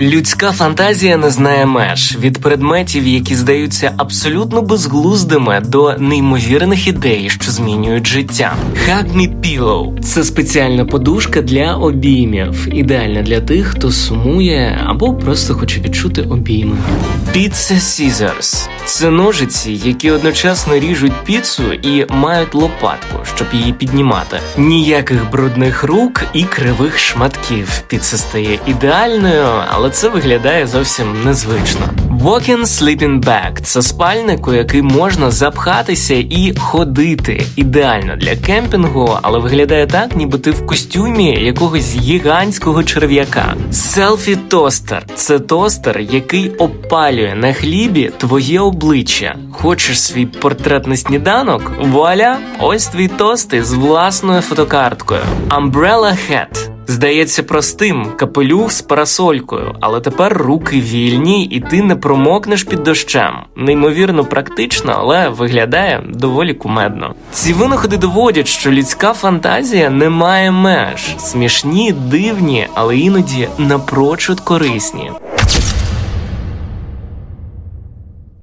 Людська фантазія не знає меж від предметів, які здаються абсолютно безглуздими, до неймовірних ідей, що змінюють життя. Hug Me Pillow – це спеціальна подушка для обіймів, ідеальна для тих, хто сумує або просто хоче відчути обійми. Pizza Scissors – це ножиці, які одночасно ріжуть піцу і мають лопатку, щоб її піднімати. Ніяких брудних рук і кривих шматків. Піца стає ідеальною, але це виглядає зовсім незвично. Walk-in sleeping bag – це спальник, у який можна запхатися і ходити. Ідеально для кемпінгу, але виглядає так, ніби ти в костюмі якогось гігантського черв'яка. Селфі тостер це тостер, який опалює на хлібі твоє обличчя. Хочеш свій портретний сніданок? Вуаля! Ось твій тост із власною фотокарткою. Umbrella Hat Здається простим капелюх з парасолькою, але тепер руки вільні, і ти не промокнеш під дощем. Неймовірно практично, але виглядає доволі кумедно. Ці винаходи доводять, що людська фантазія не має меж. Смішні, дивні, але іноді напрочуд корисні.